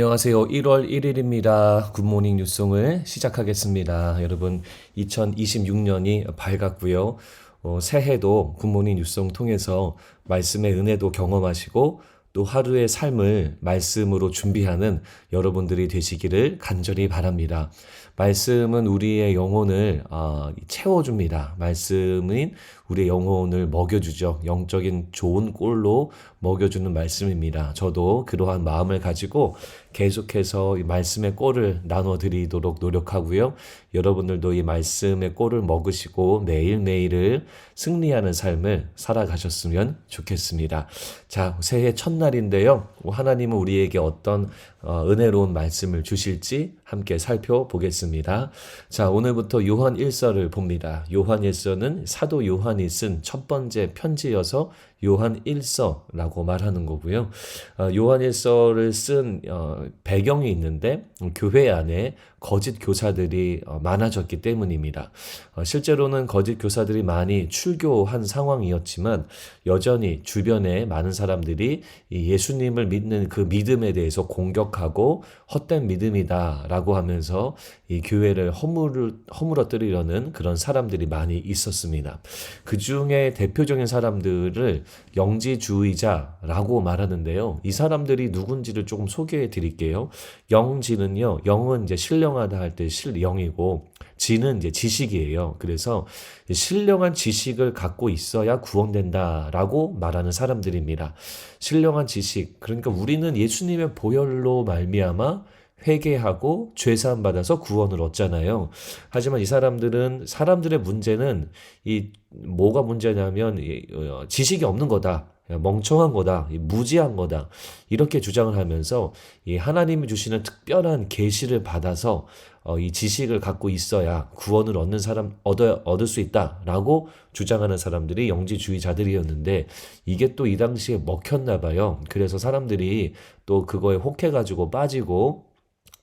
안녕하세요. 1월 1일입니다. 굿모닝 뉴송을 시작하겠습니다. 여러분, 2026년이 밝았고요. 어, 새해도 굿모닝 뉴송 통해서 말씀의 은혜도 경험하시고 또 하루의 삶을 말씀으로 준비하는 여러분들이 되시기를 간절히 바랍니다. 말씀은 우리의 영혼을 어, 채워줍니다. 말씀은 우리의 영혼을 먹여주죠. 영적인 좋은 꼴로 먹여주는 말씀입니다. 저도 그러한 마음을 가지고 계속해서 이 말씀의 꼴을 나눠드리도록 노력하고요. 여러분들도 이 말씀의 꼴을 먹으시고 매일매일을 승리하는 삶을 살아가셨으면 좋겠습니다. 자, 새해 첫날인데요. 하나님은 우리에게 어떤 어, 은혜로운 말씀을 주실지 함께 살펴보겠습니다. 자, 오늘부터 요한 1서를 봅니다. 요한 1서는 사도 요한 이 쓴 첫 번째 편지여서 요한 1서라고 말하는 거고요. 어, 요한 1서를 쓴 어, 배경이 있는데 교회 안에 거짓 교사들이 어, 많아졌기 때문입니다. 어, 실제로는 거짓 교사들이 많이 출교한 상황이었지만 여전히 주변에 많은 사람들이 예수님을 믿는 그 믿음에 대해서 공격하고 헛된 믿음이다라고 하면서 이 교회를 허물, 허물어뜨리려는 그런 사람들이 많이 있었습니다. 그 중에 대표적인 사람들을 영지주의자라고 말하는데요. 이 사람들이 누군지를 조금 소개해 드릴게요. 영지는요, 영은 이제 신령하다 할 때 실영이고, 지는 이제 지식이에요. 그래서 신령한 지식을 갖고 있어야 구원된다라고 말하는 사람들입니다. 신령한 지식. 그러니까 우리는 예수님의 보혈로 말미암아 회개하고 죄사함 받아서 구원을 얻잖아요. 하지만 이 사람들은 사람들의 문제는 이 뭐가 문제냐면 어, 지식이 없는 거다. 멍청한 거다, 무지한 거다 이렇게 주장을 하면서 이 하나님이 주시는 특별한 계시를 받아서 어, 이 지식을 갖고 있어야 구원을 얻는 사람 얻어 얻을 수 있다라고 주장하는 사람들이 영지주의자들이었는데 이게 또 이 당시에 먹혔나 봐요. 그래서 사람들이 또 그거에 혹해가지고 빠지고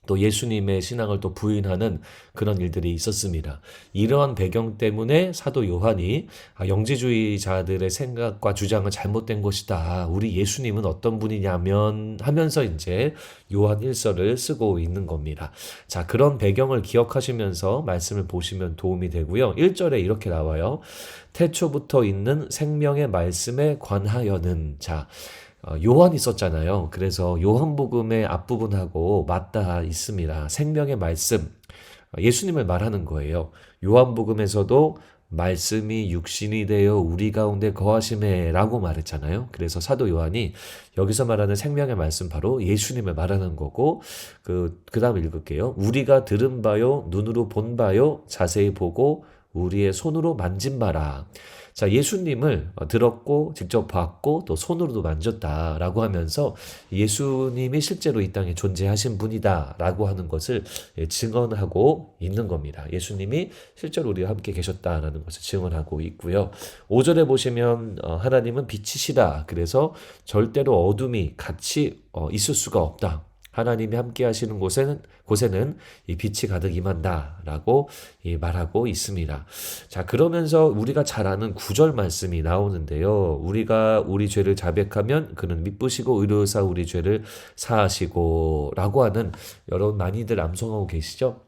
또 예수님의 신앙을 또 부인하는 그런 일들이 있었습니다. 이러한 배경 때문에 사도 요한이 아, 영지주의자들의 생각과 주장은 잘못된 것이다. 우리 예수님은 어떤 분이냐면 하면서 이제 요한 1서를 쓰고 있는 겁니다. 자, 그런 배경을 기억하시면서 말씀을 보시면 도움이 되고요. 1절에 이렇게 나와요. 태초부터 있는 생명의 말씀에 관하여는 자, 어, 요한이 있었잖아요. 그래서 요한복음의 앞부분하고 맞닿아 있습니다. 생명의 말씀, 예수님을 말하는 거예요. 요한복음에서도 말씀이 육신이 되어 우리 가운데 거하심에 라고 말했잖아요. 그래서 사도 요한이 여기서 말하는 생명의 말씀 바로 예수님을 말하는 거고, 그, 그 다음 읽을게요. 우리가 들은 바요, 눈으로 본 바요, 자세히 보고 우리의 손으로 만진 바라. 자, 예수님을 들었고 직접 봤고 또 손으로도 만졌다라고 하면서 예수님이 실제로 이 땅에 존재하신 분이다라고 하는 것을 증언하고 있는 겁니다. 예수님이 실제로 우리와 함께 계셨다라는 것을 증언하고 있고요. 5절에 보시면 어, 하나님은 빛이시다. 그래서 절대로 어둠이 같이 어, 있을 수가 없다. 하나님이 함께 하시는 곳에는, 곳에는 이 빛이 가득 임한다라고 말하고 있습니다. 자, 그러면서 우리가 잘 아는 구절 말씀이 나오는데요. 우리가 우리 죄를 자백하면 그는 미쁘시고 의로사 우리 죄를 사하시고 라고 하는 여러분 많이들 암송하고 계시죠?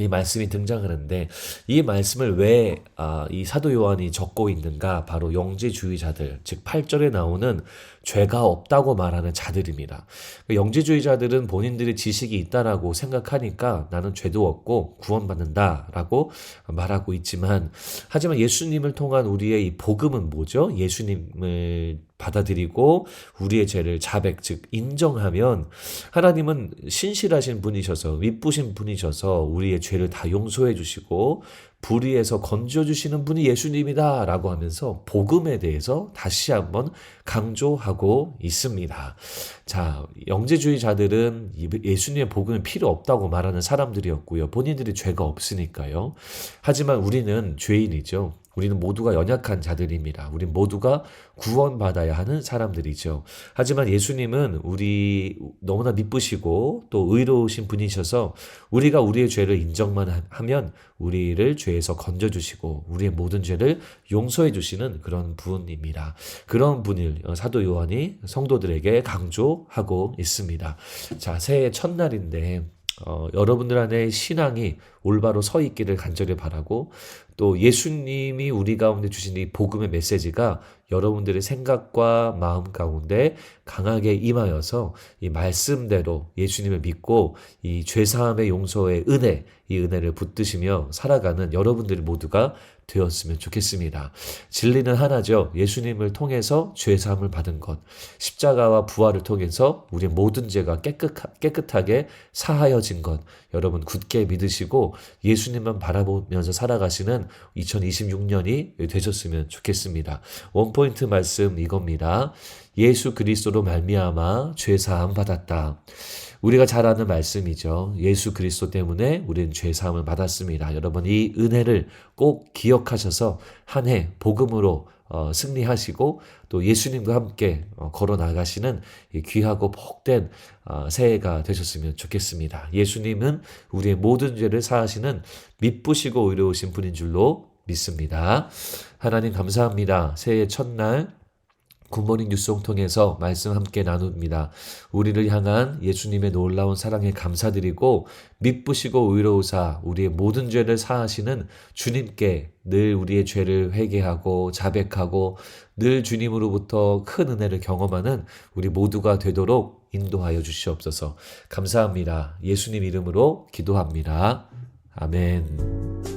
이 말씀이 등장하는데 이 말씀을 왜이 아, 사도 요한이 적고 있는가? 바로 영지주의자들, 즉 8절에 나오는 죄가 없다고 말하는 자들입니다. 그러니까 영지주의자들은 본인들의 지식이 있다라고 생각하니까 나는 죄도 없고 구원받는다라고 말하고 있지만 하지만 예수님을 통한 우리의 이 복음은 뭐죠? 예수님을 받아들이고 우리의 죄를 자백 즉 인정하면 하나님은 신실하신 분이셔서 윗부신 분이셔서 우리의 죄를 다 용서해 주시고 불의에서 건져 주시는 분이 예수님이다 라고 하면서 복음에 대해서 다시 한번 강조하고 있습니다. 자, 영재주의자들은 예수님의 복음이 필요 없다고 말하는 사람들이었고요. 본인들이 죄가 없으니까요. 하지만 우리는 죄인이죠. 우리는 모두가 연약한 자들입니다. 우리 모두가 구원받아야 하는 사람들이죠. 하지만 예수님은 우리 너무나 미쁘시고 또 의로우신 분이셔서 우리가 우리의 죄를 인정만 하- 하면 우리를 죄에서 건져주시고 우리의 모든 죄를 용서해 주시는 그런 분입니다. 그런 분을 어, 사도 요한이 성도들에게 강조하고 있습니다. 자, 새해 첫날인데 어, 여러분들 안에 신앙이 올바로 서 있기를 간절히 바라고 또 예수님이 우리 가운데 주신 이 복음의 메시지가 여러분들의 생각과 마음 가운데 강하게 임하여서 이 말씀대로 예수님을 믿고 이 죄사함의 용서의 은혜, 이 은혜를 붙드시며 살아가는 여러분들 모두가 되었으면 좋겠습니다. 진리는 하나죠. 예수님을 통해서 죄사함을 받은 것. 십자가와 부활을 통해서 우리의 모든 죄가 깨끗, 깨끗하게 사하여진 것. 여러분 굳게 믿으시고 예수님만 바라보면서 살아가시는 2026년이 되셨으면 좋겠습니다. 원포인트 말씀 이겁니다. 예수 그리스도로 말미암아 죄 사함 받았다. 우리가 잘 아는 말씀이죠. 예수 그리스도 때문에 우리는 죄 사함을 받았습니다. 여러분 이 은혜를 꼭 기억하셔서 한 해 복음으로 어, 승리하시고 또 예수님과 함께 어, 걸어 나가시는 이 귀하고 복된 어, 새해가 되셨으면 좋겠습니다. 예수님은 우리의 모든 죄를 사하시는 미쁘시고 의로우신 분인 줄로 믿습니다. 하나님 감사합니다. 새해 첫날 굿모닝 뉴스송 통해서 말씀 함께 나눕니다. 우리를 향한 예수님의 놀라운 사랑에 감사드리고 미쁘시고 의로우사 우리의 모든 죄를 사하시는 주님께 늘 우리의 죄를 회개하고 자백하고 늘 주님으로부터 큰 은혜를 경험하는 우리 모두가 되도록 인도하여 주시옵소서. 감사합니다. 예수님 이름으로 기도합니다. 아멘.